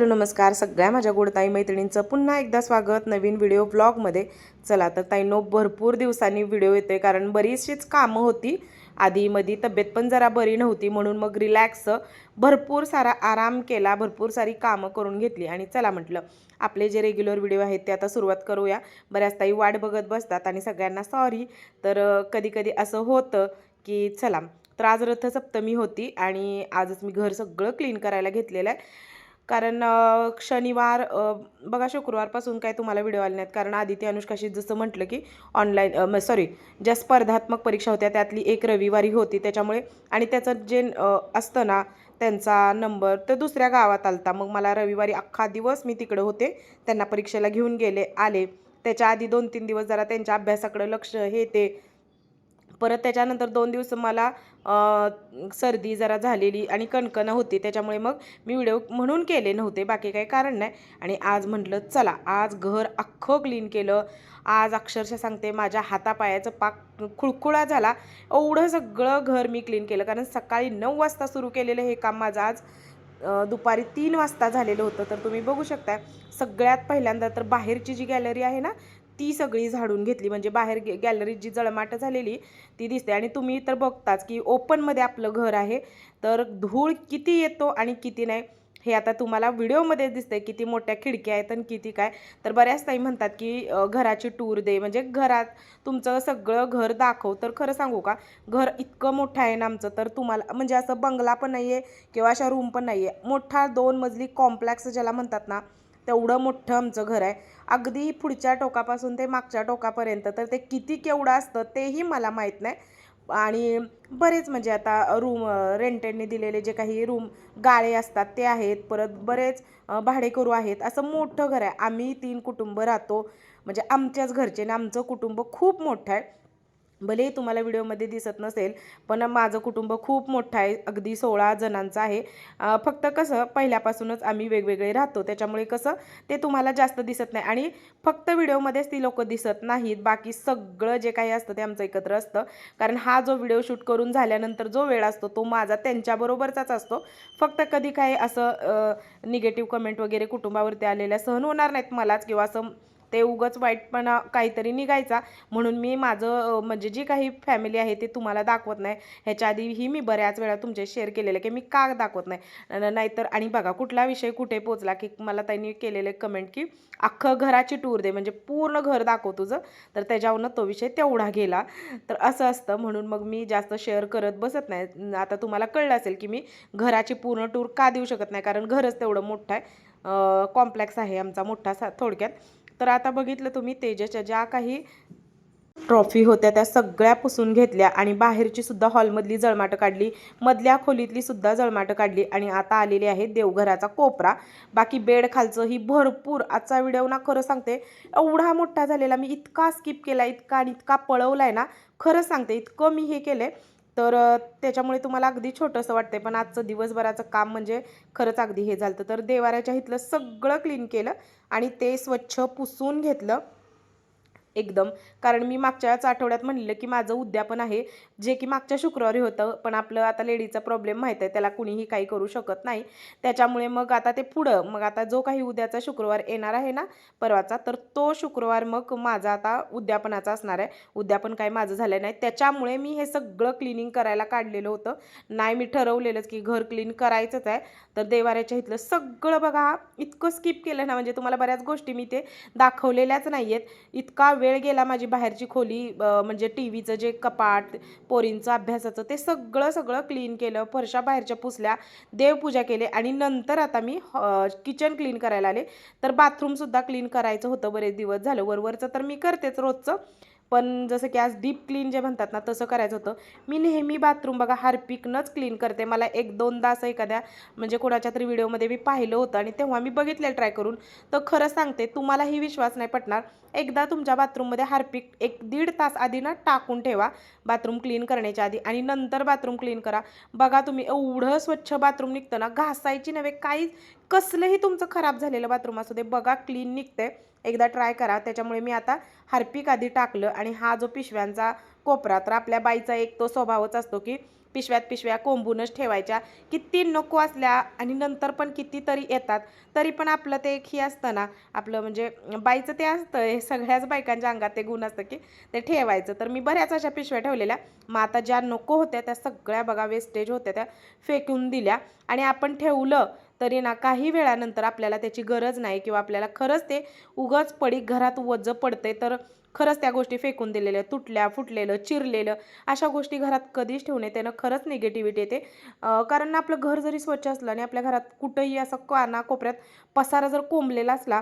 Hello नमस्कार. सगळ्या माझ्या गोडताई मैत्रिणींचं पुन्हा एकदा स्वागत. नवीन व्हिडिओ ब्लॉगमध्ये चला तर ताईनो भरपूर दिवसांनी व्हिडिओ येतोय कारण बरीचशीच कामं होती. आधी मधी तब्येत पण जरा बरी नव्हती म्हणून मग रिलॅक्स भरपूर सारा आराम केला भरपूर सारी कामं करून घेतली. आणि चला म्हटलं आपले जे रेग्युलर व्हिडिओ आहेत ते आता सुरुवात करूया. बऱ्याच ताई वाट बघत बसतात आणि सगळ्यांना सॉरी तर कधी कधी असं होतं की चला तर आज रथसप्तमी होती आणि आजच मी घर सगळं क्लीन करायला घेतलेलं आहे. कारण शनिवार बघा शुक्रवारपासून काय तुम्हाला व्हिडिओ आले नाहीत. कारण आदिती अनुष्काशी जसं म्हटलं की ऑनलाईन सॉरी ज्या स्पर्धात्मक परीक्षा होत्या त्यातली एक रविवारी होती त्याच्यामुळे. आणि त्याचं जे असतं ना त्यांचा नंबर तर दुसऱ्या गावात आलता. मग मला रविवारी अख्खा दिवस मी तिकडे होते. त्यांना परीक्षेला घेऊन गेले आले. त्याच्या आधी दोन तीन दिवस जरा त्यांच्या अभ्यासाकडं लक्ष हे ते. परत त्याच्यानंतर दोन दिवस मला सर्दी जरा झालेली आणि कणकणं होती त्याच्यामुळे मग मी व्हिडिओ म्हणून केले नव्हते बाकी काही कारण नाही. आणि आज म्हटलं चला आज घर अख्खं क्लीन केलं. आज अक्षरशः सांगते माझ्या हातापायाचं पाक खुळखुळा झाला. एवढं सगळं घर मी क्लीन केलं कारण सकाळी नऊ वाजता सुरू केलेलं हे काम माझं आज दुपारी तीन वाजता झालेलं होतं. तर तुम्ही बघू शकताय सगळ्यात पहिल्यांदा तर बाहेरची जी गॅलरी आहे ना ती सगळी झाडून घेतली. म्हणजे बाहेर गे गॅलरीत जी जळमाट झालेली ती दिसते. आणि तुम्ही तर बघताच की ओपनमध्ये आपलं घर आहे. तर धूळ किती येतो आणि किती नाही हे आता तुम्हाला व्हिडिओमध्ये दिसतंय. किती मोठ्या खिडक्या आहेत आणि किती काय. तर बऱ्याच ताई म्हणतात की घराची टूर दे. म्हणजे घरात तुमचं सगळं घर दाखव. तर खरं सांगू का घर इतकं मोठं आहे ना आमचं तर तुम्हाला म्हणजे असं बंगला पण नाही आहे किंवा अशा रूम पण नाही आहे मोठा दोन मजली कॉम्प्लेक्स ज्याला म्हणतात ना तेवढं मोठं आमचं घर आहे. अगदी पुढच्या टोकापासून ते मागच्या टोकापर्यंत तर ते किती केवढं असतं तेही मला माहीत नाही. आणि बरेच म्हणजे आता रूम रेंटेडने दिलेले जे काही रूम गाळे असतात ते आहेत परत बरेच भाडेकरू आहेत. असं मोठं घर आहे. आम्ही तीन कुटुंब राहतो. म्हणजे आमच्याच घरचे आणि आमचं कुटुंब खूप मोठं आहे. भलेही तुम्हाला व्हिडिओमध्ये दिसत नसेल पण माझं कुटुंब खूप मोठं आहे अगदी सोळा जणांचं आहे. फक्त कसं पहिल्यापासूनच आम्ही वेगवेगळे राहतो त्याच्यामुळे कसं ते तुम्हाला जास्त दिसत नाही. आणि फक्त व्हिडिओमध्येच ती लोकं दिसत नाहीत बाकी सगळं जे काही असतं ते आमचं एकत्र असतं. कारण हा जो व्हिडिओ शूट करून झाल्यानंतर जो वेळ असतो तो माझा त्यांच्याबरोबरचाच असतो. फक्त कधी काही असं निगेटिव्ह कमेंट वगैरे कुटुंबावरती आलेल्या सहन होणार नाहीत मलाच किंवा असं ते उगच वाईटपणा काहीतरी निघायचा. म्हणून मी माझं म्हणजे जी काही फॅमिली आहे ते तुम्हाला दाखवत नाही. ह्याच्या आधीही मी बऱ्याच वेळा तुमचे शेअर केलेलं आहे की मी का दाखवत नाही. नाहीतर आणि बघा कुठला विषय कुठे पोचला की मला त्यांनी केलेले कमेंट की अख्खं घराची टूर दे म्हणजे पूर्ण घर दाखव तुझं. तर त्याच्यावरनं तो विषय तेवढा गेला. तर असं असतं. म्हणून मग मी जास्त शेअर करत बसत नाही. आता तुम्हाला कळलं असेल की मी घराची पूर्ण टूर का देऊ शकत नाही? कारण घरच तेवढं मोठं आहे. कॉम्प्लेक्स आहे आमचा मोठा सा थोडक्यात. तर आता बघितलं तुम्ही तेजाच्या ज्या काही ट्रॉफी होत्या त्या सगळ्या पुसून घेतल्या आणि बाहेरची सुद्धा हॉलमधली जळमाटं काढली मधल्या खोलीतली सुद्धा जळमाटं काढली आणि आता आलेली आहे देवघराचा कोपरा. बाकी बेड खालचं ही भरपूर आजचा व्हिडिओ ना खरं सांगते एवढा मोठा झालेला मी इतका स्किप केला इतका आणि इतका पळवला आहे ना खरं सांगते इतकं मी हे केलंय. तर त्याच्यामुळे तुम्हाला अगदी छोटंसं वाटतंय. पण आजचं दिवसभराचं काम म्हणजे खरंच अगदी हे झालं तर देवाऱ्याच्या इथलं सगळं क्लीन केलं आणि ते स्वच्छ पुसून घेतलं. एकदम. कारण मी मागच्याच आठवड्यात म्हणलेलं की माझं उद्यापन आहे. जे की मागच्या शुक्रवारी होतं पण आपलं आता लेडीचा प्रॉब्लेम माहीत आहे त्याला कुणीही काही करू शकत नाही. त्याच्यामुळे मग आता ते पुढं मग आता जो काही उद्याचा शुक्रवार येणार आहे ना परवाचा तर तो शुक्रवार मग माझा आता उद्यापनाचा असणार आहे. उद्यापन काय माझं झालं नाही. त्याच्यामुळे मी हे सगळं क्लिनिंग करायला काढलेलं होतं. नाही मी ठरवलेलंच की घर क्लीन करायचंच आहे. तर देवाऱ्याच्या इथलं सगळं बघा इतकं स्किप केलं ना म्हणजे तुम्हाला बऱ्याच गोष्टी मी ते दाखवलेल्याच नाही आहेत इतका वेळ गेला माझी बाहेरची खोली म्हणजे टी व्हीचं जे कपाट पोरींचं अभ्यासाचं ते सगळं सगळं क्लीन केलं. फरशा बाहेरच्या पुसल्या देवपूजा केली आणि नंतर आता मी किचन क्लीन करायला आले. तर बाथरूमसुद्धा क्लीन करायचं होतं बरेच दिवस. झालं वरवरचं तर मी करतेच रोजचं. पण जसं की आज डीप क्लीन जे म्हणतात ना तसं करायचं होतं. मी नेहमी बाथरूम बघा हार्पिकनंच क्लीन करते. मला एक दोनदा असं एखाद्या म्हणजे कोणाच्या तरी व्हिडिओमध्ये मी पाहिलं होतं आणि तेव्हा मी बघितलं ट्राय करून. तर खरं सांगते तुम्हालाही विश्वास नाही पटणार. एकदा तुमच्या बाथरूममध्ये हार्पिक एक दीड तास आधी ना टाकून ठेवा बाथरूम क्लीन करण्याच्या आधी. आणि नंतर बाथरूम क्लीन करा. बघा तुम्ही एवढं स्वच्छ बाथरूम निघतं ना घासायची नव्हे काहीच कसलंही तुमचं खराब झालेलं बाथरूम असू दे बघा क्लीन निघते एकदा ट्राय करा. त्याच्यामुळे मी आता हार्पिक आधी टाकलं आणि हा जो पिशव्यांचा कोपरा तर आपल्या बाईचा एक तो स्वभावच असतो की पिशव्यात पिशव्या कोंबूनच ठेवायच्या. किती नको असल्या आणि नंतर पण कितीतरी येतात तरी पण आपलं ते एक ही असतं ना आपलं म्हणजे बाईचं ते असतं हे सगळ्याच बायकांच्या अंगात ते गुण असतं की ते ठेवायचं. तर मी बऱ्याच अशा पिशव्या ठेवलेल्या. मग आता ज्या नको होत्या त्या सगळ्या बघा वेस्टेज होत्या त्या फेकून दिल्या. आणि आपण ठेवलं तरी ना काही वेळानंतर आपल्याला त्याची गरज नाही किंवा आपल्याला खरंच ते उगच पडी घरात वजं पडते तर खरंच त्या गोष्टी फेकून दिलेल्या तुटल्या फुटलेलं चिरलेलं अशा गोष्टी घरात कधीच ठेवू नये. त्यानं खरंच निगेटिव्हिटी येते. कारण आपलं घर जरी स्वच्छ असलं आणि आपल्या घरात कुठंही असं काना कोपऱ्यात पसारा जर कोंबलेला असला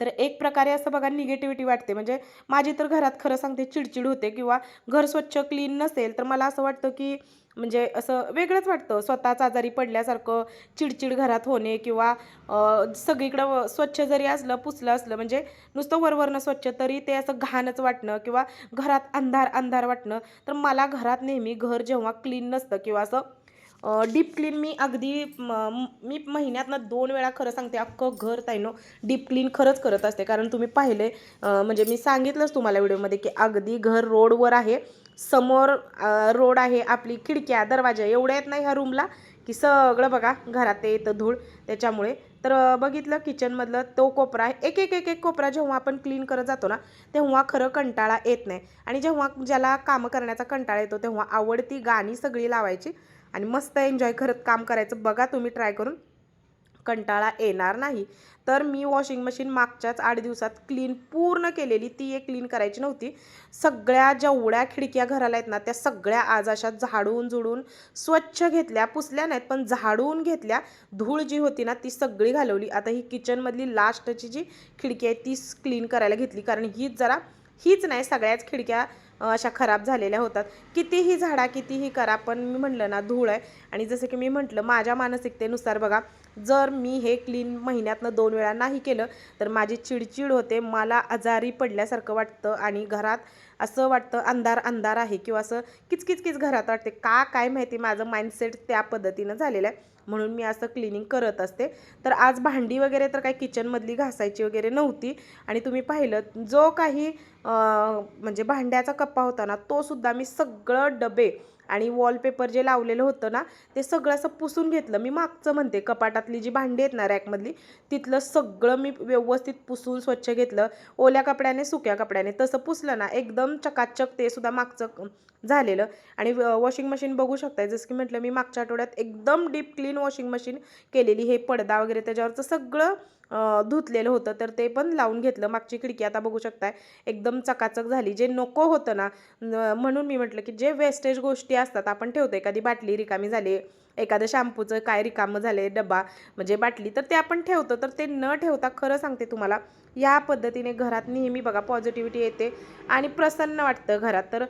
तर एक प्रकारे असं बघा निगेटिव्हिटी वाटते. म्हणजे माझी तर घरात खरं सांगते चिडचिड होते किंवा घर स्वच्छ क्लीन नसेल तर मला असं वाटतं की म्हणजे असं वेगळंच वाटतं. स्वतःच आजारी पडल्यासारखं चिडचिड घरात होणे किंवा सगळीकडं व- स्वच्छ जरी असलं पुसलं असलं म्हणजे नुसतं वरवरनं स्वच्छ तरी ते असं घाणच वाटणं किंवा घरात अंधार अंधार वाटणं. तर मला घरात नेहमी घर जेव्हा क्लीन नसतं किंवा असं डीप क्लीन मी अगदी म- मी महिन्यातनं दोन वेळा खरं सांगते अख्खं घर ताईनो डीप क्लीन खरंच करत असते. कारण तुम्ही पाहिले म्हणजे मी सांगितलंच तुम्हाला व्हिडिओमध्ये की अगदी घर रोडवर आहे. समोर रोड आहे आपली खिडक्या दरवाजा एवढ्या येत नाही ह्या रूमला की सगळं बघा घरात ते येतं धूळ त्याच्यामुळे. तर बघितलं किचनमधलं तो कोपरा एक एक एक एक कोपरा जेव्हा आपण क्लीन करत जातो ना तेव्हा खरं कंटाळा येत नाही. आणि जेव्हा ज्याला कामं करण्याचा कंटाळा येतो तेव्हा आवडती गाणी सगळी लावायची आणि मस्त एन्जॉय करत काम करायचं. बघा तुम्ही ट्राय करून. कंटाळा येणार नाही. तर मी वॉशिंग मशीन मागच्याच आठ दिवसात क्लीन पूर्ण केलेली ती एक क्लीन करायची नव्हती. सगळ्या जेवढ्या खिडक्या घराला आहेत ना त्या सगळ्या आज अशा झाडून जुडून स्वच्छ घेतल्या पुसल्या नाहीत पण झाडून घेतल्या. धूळ जी होती ना ती सगळी घालवली. आता ही किचनमधली लास्टची जी खिडकी आहे ती क्लीन करायला घेतली. कारण हीच जरा हीच नाही सगळ्याच खिडक्या अशा खराब झालेल्या होतात. कितीही झाडा कितीही करा पण मी म्हटलं ना धूळ आहे. आणि जसं की मी म्हटलं माझ्या मानसिकतेनुसार बघा जर मी हे क्लीन महिन्यातनं दोन वेळा नाही केलं तर माझी चिडचिड होते मला आजारी पडल्यासारखं वाटतं आणि घरात असं वाटतं अंधार अंधार आहे किंवा असं किचकिचकिच घरात वाटते का काय माहिती माझं माइंडसेट त्या पद्धतीनं झालेलं आहे. म्हणून मी असं क्लिनिंग करत असते. तर आज भांडी वगैरे तर काही किचनमधली घासायची वगैरे नव्हती. आणि तुम्ही पाहिलं जो काही म्हणजे भांड्याचा कप्पा होता ना तो सुद्धा मी सगळं डबे आणि वॉलपेपर जे लावलेलं होतं ना ते सगळं असं पुसून घेतलं. मी मागचं म्हणते कपाटातली जी भांडी आहेत ना रॅकमधली तिथलं सगळं मी व्यवस्थित पुसून स्वच्छ घेतलं. ओल्या कपड्याने सुक्या कपड्याने. तसं पुसलं ना एकदम चकाचक ते सुद्धा मागचं झालेलं. आणि वॉशिंग मशीन बघू शकताय जसं की म्हटलं मी मागच्या आठवड्यात एकदम डीप क्लीन वॉशिंग मशीन केलेली हे पडदा वगैरे त्याच्यावरचं सगळं धुतलेलं होतं तर ते पण लावून घेतलं मागची खिडकी. आता बघू शकताय एकदम चकाचक झाली. जे नको होतं ना म्हणून मी म्हटलं की जे वेस्टेज गोष्टी असतात आपण ठेवतो एखादी बाटली रिकामी झाली एखादं शॅम्पूचं काय रिकामं झाले डबा म्हणजे बाटली तर ते आपण ठेवतो. तर ते न ठेवता खरं सांगते तुम्हाला या पद्धतीने घरात नेहमी बघा पॉझिटिव्हिटी येते आणि प्रसन्न वाटतं घरात. तर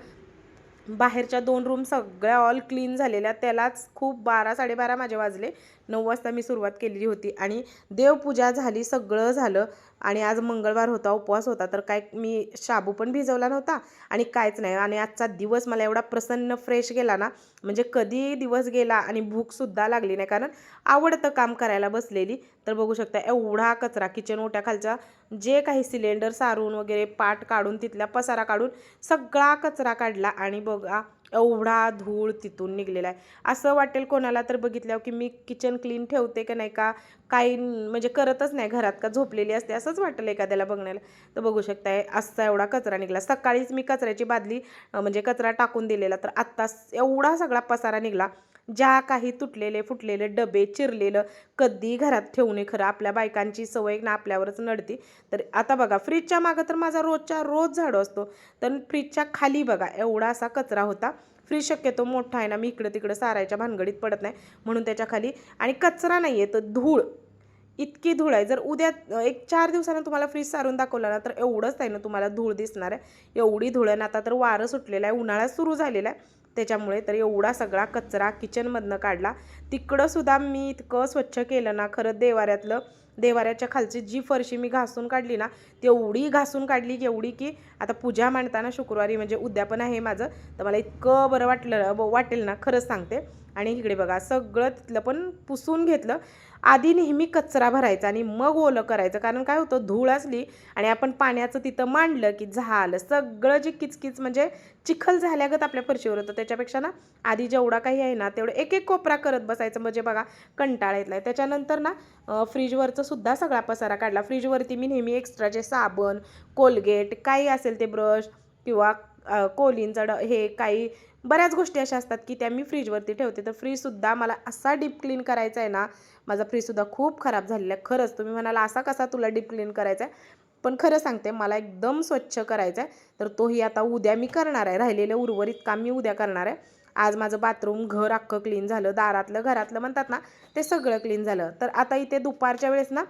बाहेरच्या दोन रूम सगळ्या ऑल क्लीन झालेल्या त्यालाच खूप बारा साडेबारा माझे वाजले. नऊ वाजता मी सुरुवात केलेली होती आणि देवपूजा झाली सगळं झालं. आणि आज मंगळवार होता उपवास होता तर काय मी शाबू पण भिजवला नव्हता आणि कायच नाही. आणि आजचा दिवस मला एवढा प्रसन्न फ्रेश गेला ना म्हणजे कधी दिवस गेला आणि भूकसुद्धा लागली नाही. कारण आवडतं काम करायला बसलेली. तर बघू शकता एवढा कचरा किचन ओट्याखालचा जे काही सिलेंडर सारून वगैरे पाट काढून तिथल्या पसारा काढून सगळा कचरा काढला. आणि बघा एवढा धूळ तिथून निघलेला आहे. असं वाटेल कोणाला तर बघितल्यावर की मी किचन क्लीन ठेवते का नाही का? काही म्हणजे करतच नाही घरात का झोपलेली असते? असंच वाटेल एखाद्याला बघण्याला. तर बघू शकताय असा एवढा कचरा निघाला. सकाळीच मी कचऱ्याची बादली म्हणजे कचरा टाकून दिलेला. तर आत्ताच एवढा सगळा पसारा निघाला. ज्या काही तुटलेले फुटलेले डबे चिरलेलं कधी घरात ठेवू नये खरं. आपल्या बायकांची सवय ना आपल्यावरच नडती. तर आता बघा फ्रीजच्या मागं तर माझा रोजच्या रोज झाडू असतो. तर फ्रीजच्या खाली बघा एवढा असा कचरा होता. फ्रीज शक्यतो मोठा आहे ना मी इकडं तिकडं सारायच्या भानगडीत पडत नाही. म्हणून त्याच्याखाली. आणि कचरा नाही आहे तर धूळ. इतकी धूळ आहे. जर उद्या एक चार दिवसानं तुम्हाला फ्रीज सारून दाखवला ना तर एवढंच आहे ना तुम्हाला धूळ दिसणार आहे. एवढी धूळ आहे ना आता तर वारं सुटलेलं आहे उन्हाळा सुरू झालेला आहे. त्याच्यामुळे तर एवढा सगळा कचरा किचनमधनं काढला. तिकडंसुद्धा मी इतकं स्वच्छ केलं ना खरं देवाऱ्यातलं देवाऱ्याच्या खालची जी फरशी मी घासून काढली ना तेवढी घासून काढली एवढी की आता पूजा मांडताना शुक्रवारी म्हणजे उद्यापन आहे माझं तर मला इतकं बरं वाटलं वाटेल ना खरंच सांगते. आणि इकडे बघा सगळं तिथलं पण पुसून घेतलं. आधी नेहमी कचरा भरायचा आणि मग ओलं करायचं. कारण काय होतं धूळ असली आणि आपण पाण्याचं तिथं मांडलं की झालं. सगळं जे किचकिच म्हणजे चिखल झाल्यागत आपल्या फरशीवर होतं. त्याच्यापेक्षा ना आधी जेवढा काही आहे ना तेवढं एक एक कोपरा करत बसायचं. म्हणजे बघा कंटाळा येतलाय. त्याच्यानंतर ना फ्रीजवरचं सुद्धा सगळा पसारा काढला. फ्रीजवरती मी नेहमी एक्स्ट्राचे साबण कोलगेट काही असेल ते ब्रश किंवा कोलींचा ड हे काही बऱ्याच गोष्टी अशा असतात की त्या मी फ्रीजवरती ठेवते. तर फ्रीजसुद्धा मला असा डीप क्लीन करायचा आहे ना माझा फ्रीजसुद्धा खूप खराब झालेला आहे. खरंच तुम्ही म्हणाला असा कसा तुला डीप क्लीन करायचा आहे? पण खरं सांगते मला एकदम स्वच्छ करायचा आहे. तर तोही आता उद्या मी करणार आहे. राहिलेलं उर्वरित काम मी उद्या करणार आहे. आज माझं बाथरूम घर अख्खं क्लीन झालं. दारातलं घरातलं म्हणतात ना ते सगळं क्लीन झालं. तर आता इथे दुपारच्या वेळेस ना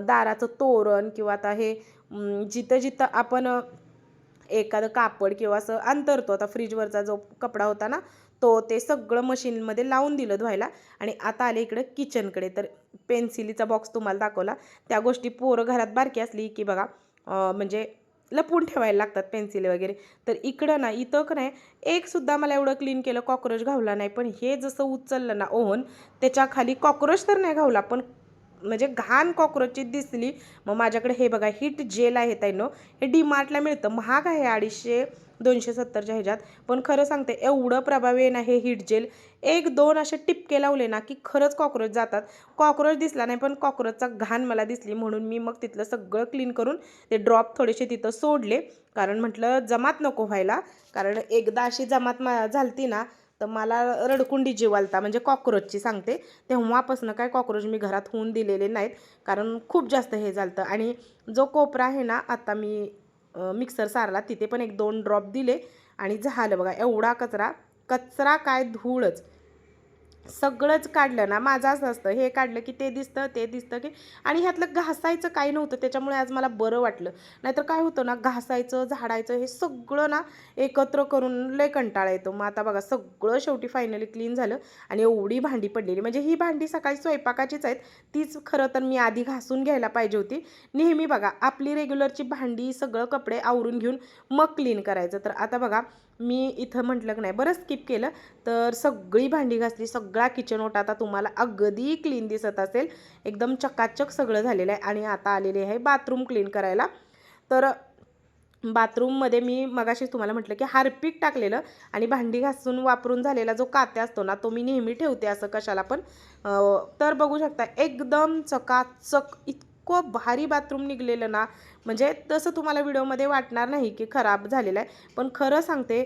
दाराचं तोरण किंवा आता हे जिथं जिथं आपण एखादं कापड किंवा असं अंतरतो. आता फ्रीजवरचा जो कपडा होता ना तो ते सगळं मशीनमध्ये लावून दिलं धुवायला आणि आता आले इकडं किचनकडे तर पेन्सिलीचा बॉक्स तुम्हाला दाखवला. त्या गोष्टी पोरं घरात बारकी असली की बघा म्हणजे लपून ठेवायला लागतात पेन्सिल वगैरे. तर इकडं ना इथं का नाही एकसुद्धा मला एवढं क्लीन केलं कॉक्रोच घावला नाही. पण हे जसं उचललं ना ओव्हन त्याच्याखाली कॉक्रोच तर नाही घावला पण म्हणजे घाण कॉक्रोचची दिसली. मग माझ्याकडे हे बघा हिट जेल आहे ताईनो. हे डी मार्टला मिळतं. महाग आहे अडीचशे दोनशे सत्तरच्या ह्याच्यात. पण खरं सांगते एवढं प्रभावी आहे ना हे हिट जेल. एक दोन असे टिपके लावले ना की खरंच कॉक्रोच जातात. कॉक्रोच दिसला नाही पण कॉक्रोचचा घाण मला दिसली. म्हणून मी मग तिथलं सगळं क्लीन करून ते ड्रॉप थोडेसे तिथं सोडले. कारण म्हटलं जमात नको व्हायला. कारण एकदा अशी जमात मा झालती ना तर मला रडकुंडी जीवालता म्हणजे कॉक्रोचची सांगते. तेव्हापासून काय कॉक्रोच मी घरात होऊन दिलेले नाहीत कारण खूप जास्त हे झालं आणि जो कोपरा आहे ना आता मी मिक्सर सारला तिथे पण एक दोन ड्रॉप दिले आणि झालं बघा एवढा कचरा. कचरा काय धूळच. सगळंच काढलं ना माझं असं असतं हे काढलं की ते दिसतं ते दिसतं की आणि ह्यातलं घासायचं काही नव्हतं. त्याच्यामुळे आज मला बरं वाटलं. नाहीतर काय होतं ना घासायचं झाडायचं हे सगळं ना एकत्र करून लय कंटाळा येतो. मग आता बघा सगळं शेवटी फायनली क्लीन झालं आणि एवढी भांडी पडलेली. म्हणजे ही भांडी सकाळी स्वयंपाकाचीच आहेत. तीच खरं तर मी आधी घासून घ्यायला पाहिजे होती. नेहमी बघा आपली रेग्युलरची भांडी सगळं कपडे आवरून घेऊन मग क्लीन करायचं. तर आता बघा मी इथं म्हटलं की नाही बरं स्किप केलं. तर सगळी भांडी घासली सगळा किचन ओटा आता तुम्हाला अगदी क्लीन दिसत असेल. एकदम चकाचक सगळं झालेलं आहे आणि आता आलेले आहे बाथरूम क्लीन करायला. तर बाथरूममध्ये मी मगाशीच तुम्हाला म्हटलं की हार्पिक टाकलेलं आणि भांडी घासून वापरून झालेला जो कात्या असतो ना तो मी नेहमी ठेवते असं कशाला पण. तर बघू शकता एकदम चकाचक इतकं भारी बाथरूम निघलेलं ना म्हणजे तसं तुम्हाला व्हिडिओमध्ये वाटणार नाही की खराब झालेलं आहे. पण खरं सांगते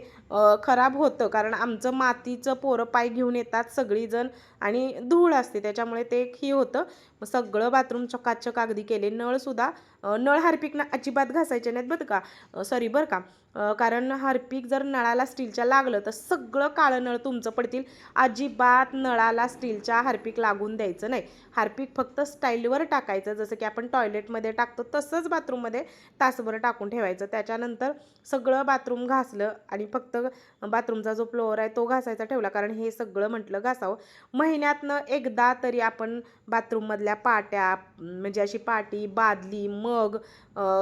खराब होतं. कारण आमचं मातीचं पोरं पाय घेऊन येतात सगळीजण आणि धूळ असते. त्याच्यामुळे ते एक ही होतं. मग सगळं बाथरूम चकाचक अगदी केले. नळसुद्धा नळ हार्पिकना अजिबात घासायचे नाहीत बरं का? सॉरी बरं का? कारण हार्पिक जर नळाला स्टीलच्या लागलं तर सगळं काळं नळ तुमचं पडतील. अजिबात नळाला स्टीलच्या हार्पिक लागून द्यायचं नाही. हार्पिक फक्त स्टाईलवर टाकायचं. जसं की आपण टॉयलेटमध्ये टाकतो तसंच बाथरूममध्ये तासभर टाकून ठेवायचं. त्याच्यानंतर सगळं बाथरूम घासलं आणि फक्त बाथरूमचा जो फ्लोअर आहे तो घासायचा ठेवला. कारण हे सगळं म्हटलं घासावं. महिन्यातनं एकदा तरी आपण बाथरूममधल्या पाट्या म्हणजे अशी पाटी बादली मग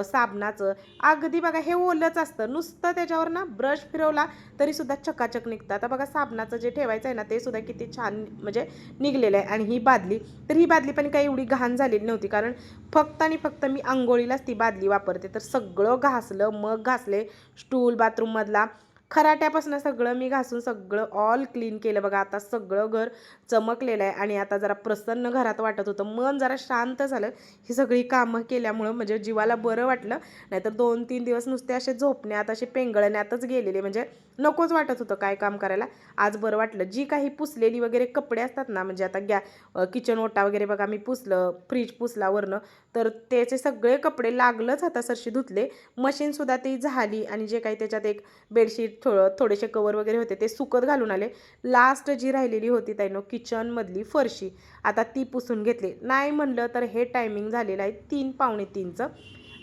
साबणाचं अगदी बघा हे ओलंच असतं. नुसतं त्याच्यावर ना ब्रश फिरवला तरीसुद्धा चकाचक निघतं. आता बघा साबणाचं जे ठेवायचं आहे ना ते सुद्धा किती छान म्हणजे निघलेलं आहे. आणि ही बादली तर ही बादली पण काही एवढी घाण झालेली नव्हती. कारण फक्त आणि फक्त मी आंघोळीलाच ती बादली वापरते. तर सगळं घासलं मग घासले. स्टूल बाथरूममधला खराट्यापासून सगळं मी घासून सगळं ऑल क्लीन केलं. बघा आता सगळं घर चमकलेलं आहे आणि आता जरा प्रसन्न घरात वाटत होतं. मन जरा शांत झालं. ही सगळी कामं केल्यामुळं म्हणजे जीवाला बरं वाटलं. नाहीतर दोन तीन दिवस नुसते असे झोपण्यात असे पेंगळण्यातच गेलेले. म्हणजे नकोच वाटत होतं काय काम करायला. आज बरं वाटलं. जी काही पुसलेली वगैरे कपडे असतात ना म्हणजे आता गॅ किचन ओटा वगैरे बघा मी पुसलं फ्रीज पुसला वरनं तर त्याचे सगळे कपडे लागलंच हातासरशी धुतले. मशीनसुद्धा ती झाली आणि जे काही त्याच्यात एक बेडशीट थोडं थोडेसे कवर वगैरे होते ते सुकत घालून आले. लास्ट जी राहिलेली होती त्यानं किचनमधली फरशी. आता ती पुसून घेतली. नाही म्हणलं तर हे टायमिंग झालेलं आहे तीन पावणे तीनचं.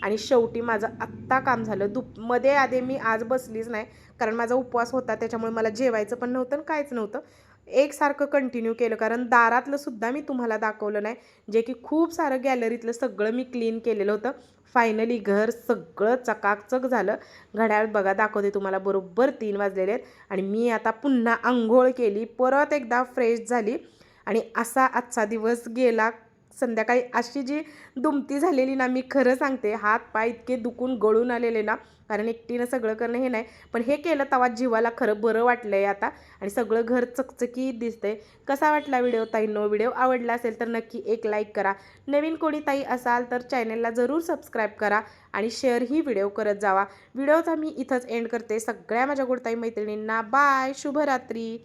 आणि शेवटी माझं आत्ता काम झालं. दुपमध्ये आधी मी आज बसलीच नाही. कारण माझा उपवास होता त्याच्यामुळे मला जेवायचं पण नव्हतं आणि काहीच नव्हतं. एकसारखं कंटिन्यू केलं. कारण दारातलं सुद्धा मी तुम्हाला दाखवलं नाही. जे की खूप सारं गॅलरीतलं सगळं मी क्लीन केलेलं होतं. फायनली घर सगळं चकाकचक झालं. घड्याळ बघा दाखवते तुम्हाला. बरोबर तीन वाजलेले आहेत. आणि मी आता पुन्हा आंघोळ केली. परत एकदा फ्रेश झाली. आणि असा आजचा दिवस गेला संध्याकाळी अशी जी दुमती झालेली ना मी खरं सांगते हात पाय इतके दुखून गळून आलेले ना कारण एकटीनं सगळं करणं हे नाही पण हे केलं तेव्हा जीवाला खरं बरं वाटलं आहे आता आणि सगळं घर चकचकी दिसतंय. कसा वाटला व्हिडिओ ताईंनो व्हिडिओ आवडला असेल तर नक्की एक लाईक करा. नवीन कोणी ताई असाल तर चॅनलला जरूर सबस्क्राईब करा आणि शेअरही व्हिडिओ करत जावा. व्हिडिओचा मी इथंच एंड करते. सगळ्या माझ्या गोडताई मैत्रिणींना बाय. शुभरात्री.